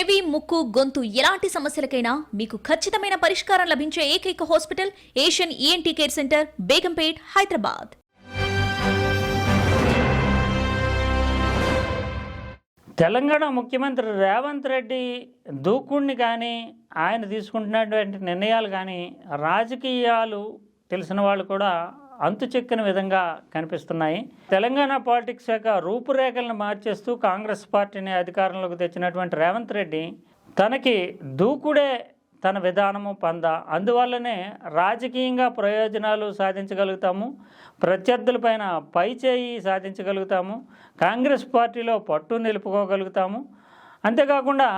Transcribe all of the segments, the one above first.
చెవి ముక్కు గొంతు ఎలాంటి సమస్యలకైనా మీకు ఖచ్చితమైన పరిష్కారం లభించే ఏకైక hospital Asian ENT care centre Begumpet Hyderabad. Telangana ముఖ్యమంత్రి రేవంత్ రెడ్డి దూకుడిని కానీ ఆయన తీసుకుంటున్నటువంటి నిర్ణయాలు కానీ రాజకీయాలు తెలిసిన వాళ్ళు కూడా అంతుచెక్కిన విధంగా కనిపిస్తున్నాయి. తెలంగాణ పాలిటిక్స్ యొక్క రూపురేఖలను మార్చేస్తూ కాంగ్రెస్ పార్టీని అధికారంలోకి తెచ్చినటువంటి రేవంత్ రెడ్డి తనకి దూకుడే తన విధానము పంద. అందువల్లనే రాజకీయంగా ప్రయోజనాలు సాధించగలుగుతాము. ప్రత్యర్థులపైన పై చేయి సాధించగలుగుతాము. కాంగ్రెస్ పార్టీలో పట్టు నిలుపుకోగలుగుతాము. అంతేకాకుండా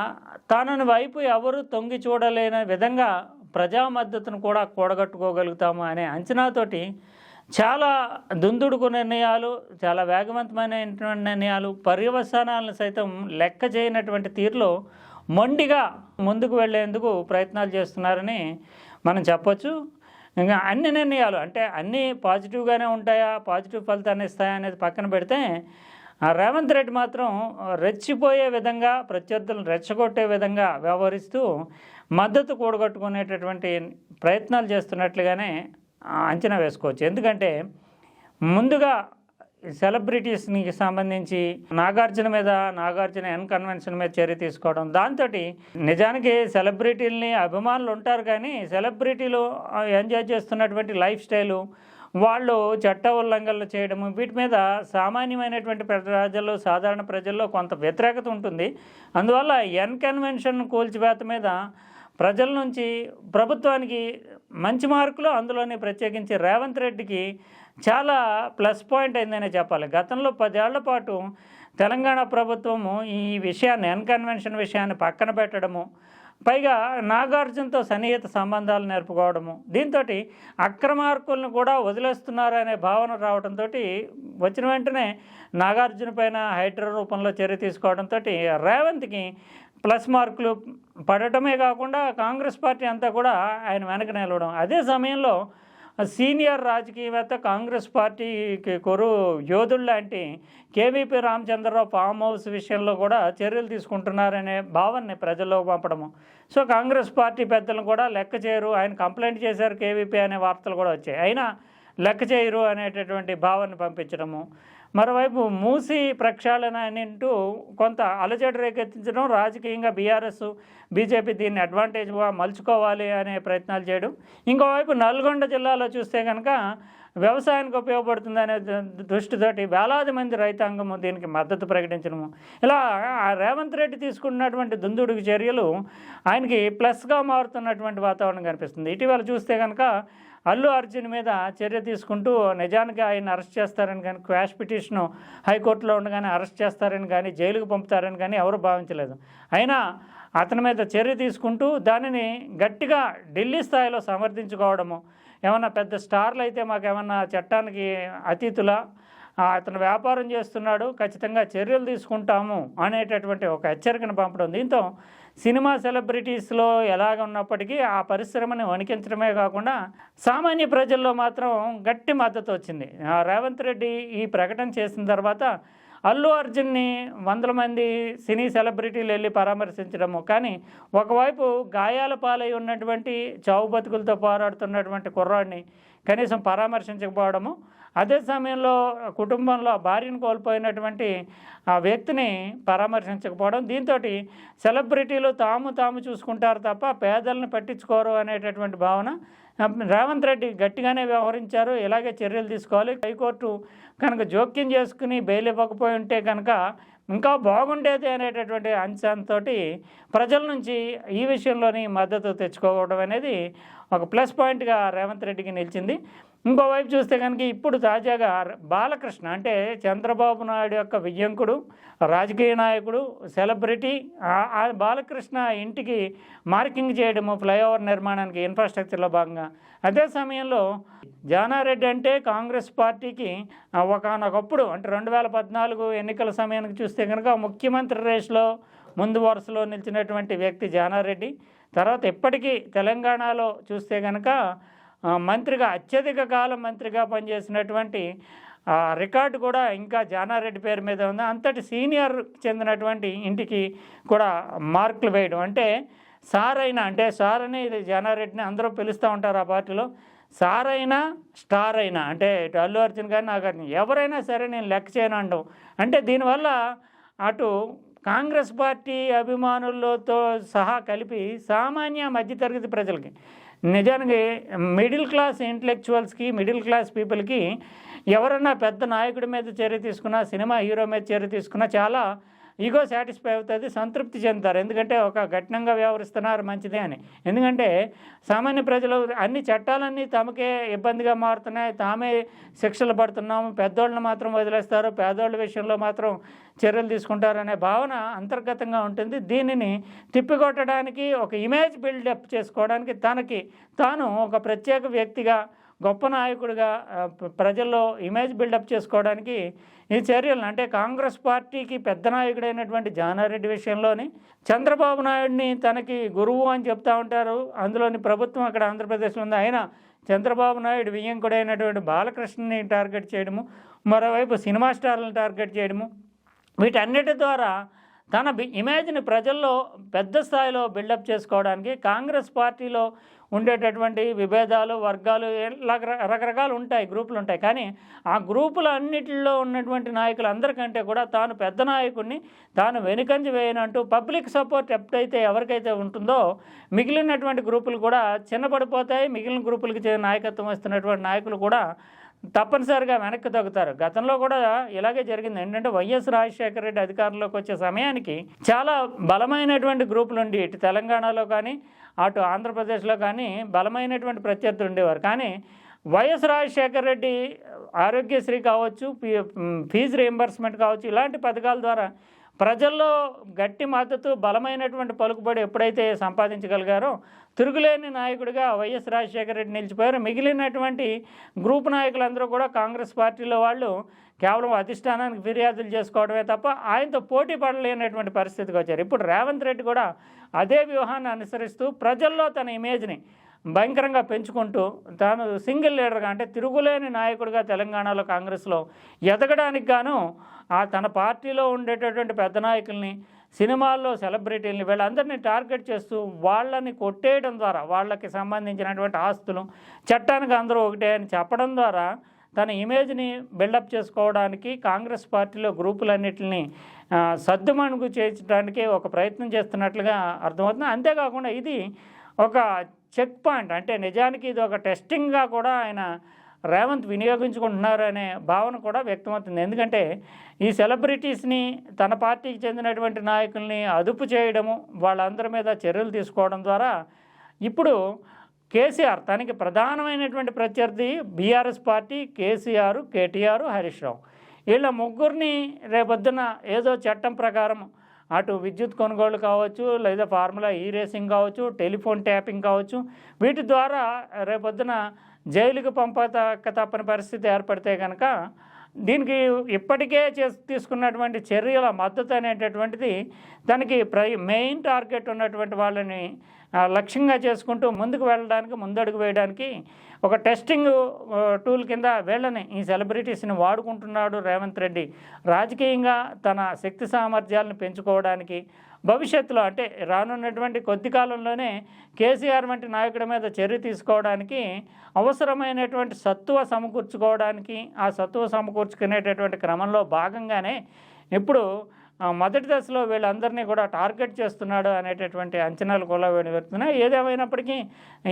తనని వైపు ఎవరు తొంగి చూడలేని విధంగా ప్రజా మద్దతును కూడా కూడగట్టుకోగలుగుతాము అనే అంచనాతోటి చాలా దుందుడుకు నిర్ణయాలు చాలా వేగవంతమైన నిర్ణయాలు పర్యవసానాలను సైతం లెక్క చేయనటువంటి తీరులో మొండిగా ముందుకు వెళ్ళేందుకు ప్రయత్నాలు చేస్తున్నారని మనం చెప్పొచ్చు. ఇంకా అన్ని నిర్ణయాలు అంటే అన్నీ పాజిటివ్గానే ఉంటాయా పాజిటివ్ ఫలితాన్ని ఇస్తాయా అనేది పక్కన పెడితే రేవంత్ రెడ్డి మాత్రం రెచ్చిపోయే విధంగా ప్రత్యర్థులను రెచ్చగొట్టే విధంగా వ్యవహరిస్తూ మద్దతు కూడగట్టుకునేటటువంటి ప్రయత్నాలు చేస్తున్నట్లుగానే అంచనా వేసుకోవచ్చు. ఎందుకంటే ముందుగా సెలబ్రిటీస్కి సంబంధించి నాగార్జున మీద నాగార్జున ఎన్ కన్వెన్షన్ మీద చర్య తీసుకోవడం దాంతో నిజానికి సెలబ్రిటీలని అభిమానులు ఉంటారు కానీ సెలబ్రిటీలు ఎంజాయ్ చేస్తున్నటువంటి లైఫ్ స్టైలు వాళ్ళు చట్ట ఉల్లంఘనలు చేయడము వీటి మీద సామాన్యమైనటువంటి ప్రజల్లో సాధారణ ప్రజల్లో కొంత వ్యతిరేకత ఉంటుంది. అందువల్ల ఎన్ కన్వెన్షన్ కూల్చివేత మీద ప్రజల నుంచి ప్రభుత్వానికి మంచి మార్కులు అందులోనే ప్రత్యేకించి రేవంత్ రెడ్డికి చాలా ప్లస్ పాయింట్ అయిందనే చెప్పాలి. గతంలో పదేళ్ళ పాటు తెలంగాణ ప్రభుత్వము ఈ విషయాన్ని అన్కన్వెన్షన్ విషయాన్ని పక్కన పెట్టడము పైగా నాగార్జునతో సన్నిహిత సంబంధాలు నేర్పుకోవడము దీంతో అక్రమార్కులను కూడా వదిలేస్తున్నారనే భావన రావడంతో వచ్చిన వెంటనే నాగార్జున పైన హైడ్రో రూపంలో చర్య తీసుకోవడంతో రేవంత్కి ప్లస్ మార్కులు పడటమే కాకుండా కాంగ్రెస్ పార్టీ అంతా కూడా ఆయన వెనక నిలవడం. అదే సమయంలో సీనియర్ రాజకీయవేత్త కాంగ్రెస్ పార్టీకి కొరు యోధుడు లాంటి కేవీపీ రామచంద్రరావు ఫామ్ హౌస్ విషయంలో కూడా చర్యలు తీసుకుంటున్నారనే భావాన్ని ప్రజల్లో పంపడము. సో కాంగ్రెస్ పార్టీ పెద్దలను కూడా లెక్క చేయరు. ఆయన కంప్లైంట్ చేశారు కేవీపీ అనే వార్తలు కూడా వచ్చాయి. అయినా లెక్క చేయరు అనేటటువంటి భావాన్ని పంపించడము. మరోవైపు మూసి ప్రక్షాళన అని అంటూ కొంత అలజడి రేకెత్తించడం రాజకీయంగా బీఆర్ఎస్ బీజేపీ దీన్ని అడ్వాంటేజ్గా మలుచుకోవాలి అనే ప్రయత్నాలు చేయడం. ఇంకోవైపు నల్గొండ జిల్లాలో చూస్తే కనుక వ్యవసాయానికి ఉపయోగపడుతుందనే దృష్టితోటి వేలాది మంది రైతాంగము దీనికి మద్దతు ప్రకటించడము. ఇలా రేవంత్ రెడ్డి తీసుకున్నటువంటి దుందుడుకు చర్యలు ఆయనకి ప్లస్గా మారుతున్నటువంటి వాతావరణం కనిపిస్తుంది. ఇటీవల చూస్తే కనుక అల్లు అర్జున్ మీద చర్య తీసుకుంటూ నిజానికి ఆయన అరెస్ట్ చేస్తారని కానీ క్వాష్ పిటిషన్ హైకోర్టులో ఉండగానే అరెస్ట్ చేస్తారని కానీ జైలుకు పంపుతారని కానీ ఎవరు భావించలేదు. అయినా అతని మీద చర్య తీసుకుంటూ దానిని గట్టిగా ఢిల్లీ స్థాయిలో సమర్థించుకోవడము ఏమన్నా పెద్ద స్టార్లు అయితే మాకు ఏమన్నా చట్టానికి అతీతుల అతను వ్యాపారం చేస్తున్నాడు ఖచ్చితంగా చర్యలు తీసుకుంటాము అనేటటువంటి ఒక హెచ్చరికను పంపడం. దీంతో సినిమా సెలబ్రిటీస్లో ఎలాగ ఉన్నప్పటికీ ఆ పరిశ్రమని వణికించడమే కాకుండా సామాన్య ప్రజల్లో మాత్రం గట్టి మద్దతు వచ్చింది. రేవంత్ రెడ్డి ఈ ప్రకటన చేసిన తర్వాత అల్లు అర్జున్ని వందల మంది సినీ సెలబ్రిటీలు వెళ్ళి పరామర్శించడము కానీ ఒకవైపు గాయాల పాలై ఉన్నటువంటి చావు బతుకులతో పోరాడుతున్నటువంటి కుర్రాడిని కనీసం పరామర్శించకపోవడము. అదే సమయంలో కుటుంబంలో భార్యను కోల్పోయినటువంటి ఆ వ్యక్తిని పరామర్శించకపోవడం. దీంతో సెలబ్రిటీలు తాము తాము చూసుకుంటారు తప్ప పేదలను పట్టించుకోరు అనేటటువంటి భావన. రేవంత్ రెడ్డి గట్టిగానే వ్యవహరించారు. ఇలాగే చర్యలు తీసుకోవాలి. హైకోర్టు కనుక జోక్యం చేసుకుని బెయిల్ ఇవ్వకపోయి ఉంటే కనుక ఇంకా బాగుండేది అనేటటువంటి అంశంతో ప్రజల నుంచి ఈ విషయంలోని మద్దతు తెచ్చుకోవడం అనేది ఒక ప్లస్ పాయింట్గా రేవంత్ రెడ్డికి నిలిచింది. ఇంకోవైపు చూస్తే కనుక ఇప్పుడు తాజాగా బాలకృష్ణ అంటే చంద్రబాబు నాయుడు యొక్క విజయంకుడు రాజకీయ నాయకుడు సెలబ్రిటీ బాలకృష్ణ ఇంటికి మార్కింగ్ చేయడము ఫ్లైఓవర్ నిర్మాణానికి ఇన్ఫ్రాస్ట్రక్చర్లో భాగంగా. అదే సమయంలో జానారెడ్డి అంటే కాంగ్రెస్ పార్టీకి ఒకనొకప్పుడు అంటే రెండు వేల పద్నాలుగు ఎన్నికల సమయానికి చూస్తే కనుక ముఖ్యమంత్రి రేస్లో ముందు వరుసలో నిలిచినటువంటి వ్యక్తి జానారెడ్డి. తర్వాత ఇప్పటికీ తెలంగాణలో చూస్తే కనుక మంత్రిగా అత్యధిక కాలం మంత్రిగా పనిచేసినటువంటి రికార్డు కూడా ఇంకా జానారెడ్డి పేరు మీద ఉంది. అంతటి సీనియర్ చెందినటువంటి ఇంటికి కూడా మార్కులు వేయడం. అంటే సార్ అయినా అంటే సార్ అని ఇది జానారెడ్డిని అందరూ పిలుస్తూ ఉంటారు ఆ పార్టీలో. సార్ అయినా స్టార్ అయినా అంటే ఇటు అల్లు అర్జున్ కానీ నాగార్జున ఎవరైనా సరే నేను లెక్క చేయను అనడం. అంటే దీనివల్ల అటు కాంగ్రెస్ పార్టీ అభిమానులతో సహా కలిపి సామాన్య మధ్యతరగతి ప్రజలకి నిజానికి మిడిల్ క్లాస్ ఇంటలెక్చువల్స్కి మిడిల్ క్లాస్ పీపుల్కి ఎవరన్నా పెద్ద నాయకుడి మీద చర్య తీసుకున్నా సినిమా హీరో మీద చర్య తీసుకున్నా చాలా ఈగో సాటిస్ఫై అవుతుంది సంతృప్తి చెందుతారు. ఎందుకంటే ఒక కఠినంగా వ్యవహరిస్తున్నారు మంచిదే అని. ఎందుకంటే సామాన్య ప్రజలు అన్ని చట్టాలన్నీ తమకే ఇబ్బందిగా మారుతున్నాయి. తామే శిక్షలు పడుతున్నాము. పెద్దోళ్ళని మాత్రం వదిలేస్తారు. పేదోళ్ళ విషయంలో మాత్రం చర్యలు తీసుకుంటారనే భావన అంతర్గతంగా ఉంటుంది. దీనిని తిప్పికొట్టడానికి ఒక ఇమేజ్ బిల్డప్ చేసుకోవడానికి తనకి తాను ఒక ప్రత్యేక వ్యక్తిగా గొప్ప నాయకుడిగా ప్రజల్లో ఇమేజ్ బిల్డప్ చేసుకోవడానికి ఈ చర్యలను అంటే కాంగ్రెస్ పార్టీకి పెద్ద నాయకుడైనటువంటి జానారెడ్డి విషయంలోని చంద్రబాబు నాయుడిని తనకి గురువు అని చెప్తా ఉంటారు. అందులోని ప్రభుత్వం అక్కడ ఆంధ్రప్రదేశ్లో ఉంది. ఆయన చంద్రబాబు నాయుడు వియ్యంకుడైనటువంటి బాలకృష్ణని టార్గెట్ చేయడము మరోవైపు సినిమా స్టార్లను టార్గెట్ చేయడము వీటన్నిటి ద్వారా తన ఇమేజ్ని ప్రజల్లో పెద్ద స్థాయిలో బిల్డప్ చేసుకోవడానికి కాంగ్రెస్ పార్టీలో ఉండేటటువంటి విభేదాలు వర్గాలు రకరకాలు ఉంటాయి గ్రూపులు ఉంటాయి. కానీ ఆ గ్రూపుల అన్నిటిలో ఉన్నటువంటి నాయకులు అందరికంటే కూడా తాను పెద్ద నాయకుడిని తాను వెనుకంజ వేయనంటూ పబ్లిక్ సపోర్ట్ ఎప్పుడైతే ఎవరికైతే ఉంటుందో మిగిలినటువంటి గ్రూపులు కూడా చిన్నపడిపోతాయి. మిగిలిన గ్రూపులకి నాయకత్వం వస్తున్నటువంటి నాయకులు కూడా తప్పనిసరిగా వెనక్కి తగ్గుతారు. గతంలో కూడా ఇలాగే జరిగింది. ఏంటంటే వైఎస్ రాజశేఖర రెడ్డి అధికారంలోకి వచ్చే సమయానికి చాలా బలమైనటువంటి గ్రూపులు ఉండి ఇటు తెలంగాణలో కానీ అటు ఆంధ్రప్రదేశ్లో కానీ బలమైనటువంటి ప్రత్యర్థులు ఉండేవారు. కానీ వైఎస్ రాజశేఖర రెడ్డి ఆరోగ్యశ్రీ కావచ్చు ఫీజు రియంబర్స్మెంట్ కావచ్చు ఇలాంటి పథకాల ద్వారా ప్రజల్లో గట్టి మద్దతు బలమైనటువంటి పలుకుబడి ఎప్పుడైతే సంపాదించగలిగారో తిరుగులేని నాయకుడిగా వైఎస్ రాజశేఖర రెడ్డి నిలిచిపోయారు. మిగిలినటువంటి గ్రూప్ నాయకులందరూ కూడా కాంగ్రెస్ పార్టీలో వాళ్ళు కేవలం అధిష్టానానికి ఫిర్యాదులు చేసుకోవడమే తప్ప ఆయనతో పోటీ పడలేనటువంటి పరిస్థితికి వచ్చారు. ఇప్పుడు రేవంత్ రెడ్డి కూడా అదే వ్యూహాన్ని అనుసరిస్తూ ప్రజల్లో తన ఇమేజ్ని భయంకరంగా పెంచుకుంటూ తాను సింగిల్ లీడర్గా అంటే తిరుగులేని నాయకుడిగా తెలంగాణలో కాంగ్రెస్లో ఎదగడానికి గాను ఆ తన పార్టీలో ఉండేటటువంటి పెద్ద నాయకుల్ని సినిమాల్లో సెలబ్రిటీలని వీళ్ళందరినీ టార్గెట్ చేస్తూ వాళ్ళని కొట్టేయడం ద్వారా వాళ్ళకి సంబంధించినటువంటి ఆస్తులు చట్టానికి అందరూ ఒకటే అని చెప్పడం ద్వారా తన ఇమేజ్ని బిల్డప్ చేసుకోవడానికి కాంగ్రెస్ పార్టీలో గ్రూపులన్నిటిని సర్దుమణుగు సద్దుమణుగు చేర్చడానికి ఒక ప్రయత్నం చేస్తున్నట్లుగా అర్థమవుతుంది. అంతేకాకుండా ఇది ఒక చెక్ పాయింట్ అంటే నిజానికి ఇది ఒక టెస్టింగ్గా కూడా ఆయన రేవంత్ వినియోగించుకుంటున్నారు అనే భావన కూడా వ్యక్తమవుతుంది. ఎందుకంటే ఈ సెలబ్రిటీస్ని తన పార్టీకి చెందినటువంటి నాయకుల్ని అదుపు చేయడము వాళ్ళందరి మీద చర్యలు తీసుకోవడం ద్వారా ఇప్పుడు కేసీఆర్ తనకి ప్రధానమైనటువంటి ప్రత్యర్థి BRS party KCR KTR Harish Rao. వీళ్ళ ముగ్గురిని రేపొద్దున ఏదో చట్టం ప్రకారం అటు విద్యుత్ కొనుగోలు కావచ్చు లేదా ఫార్ములా ఈ రేసింగ్ కావచ్చు టెలిఫోన్ ట్యాపింగ్ కావచ్చు వీటి ద్వారా రేపొద్దున జైలుకు పంపక తప్పని పరిస్థితి ఏర్పడితే కనుక దీనికి ఇప్పటికే చే తీసుకున్నటువంటి చర్యల మద్దతు అనేటటువంటిది దానికి ప్రై మెయిన్ టార్గెట్ ఉన్నటువంటి వాళ్ళని లక్ష్యంగా చేసుకుంటూ ముందుకు వెళ్ళడానికి ముందడుగు వేయడానికి ఒక టెస్టింగ్ టూల్ కింద వీళ్ళని ఈ సెలబ్రిటీస్ని వాడుకుంటున్నాడు రేవంత్ రెడ్డి. రాజకీయంగా తన శక్తి సామర్థ్యాలను పెంచుకోవడానికి భవిష్యత్తులో అంటే రానున్నటువంటి కొద్ది కాలంలోనే కేసీఆర్ వంటి నాయకుడి మీద చర్య తీసుకోవడానికి అవసరమైనటువంటి సత్తువ సమకూర్చుకోవడానికి ఆ సత్తువ సమకూర్చుకునేటటువంటి క్రమంలో భాగంగానే ఇప్పుడు మొదటి దశలో వీళ్ళందరినీ కూడా టార్గెట్ చేస్తున్నాడు అనేటటువంటి అంచనాలు కూడా వెలువడుతున్నాయి ఏదేమైనప్పటికీ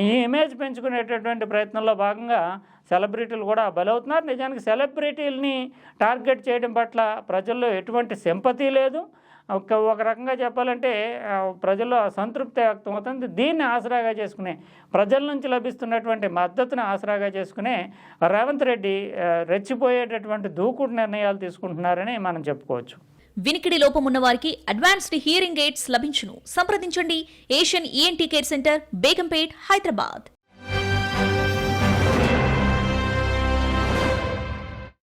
ఈ ఇమేజ్ పెంచుకునేటటువంటి ప్రయత్నంలో భాగంగా సెలబ్రిటీలు కూడా బలవుతున్నారు. నిజానికి సెలబ్రిటీలని టార్గెట్ చేయడం పట్ల ప్రజల్లో ఎటువంటి సింపతి లేదు. ఒక ఒక రకంగా చెప్పాలంటే ప్రజల్లో సంతృప్తి వ్యక్తమవుతుంది దీన్ని ఆసరాగా చేసుకునే ప్రజల నుంచి లభిస్తున్నటువంటి మద్దతును ఆసరాగా చేసుకునే రేవంత్ రెడ్డి రెచ్చిపోయేటటువంటి దూకుడు నిర్ణయాలు తీసుకుంటున్నారని మనం చెప్పుకోవచ్చు. వినికిడి లోపం ఉన్న వారికి అడ్వాన్స్డ్ హియరింగ్ ఎయిడ్స్ లభించును. సంప్రదించండి. Asian ENT care centre Begumpet Hyderabad.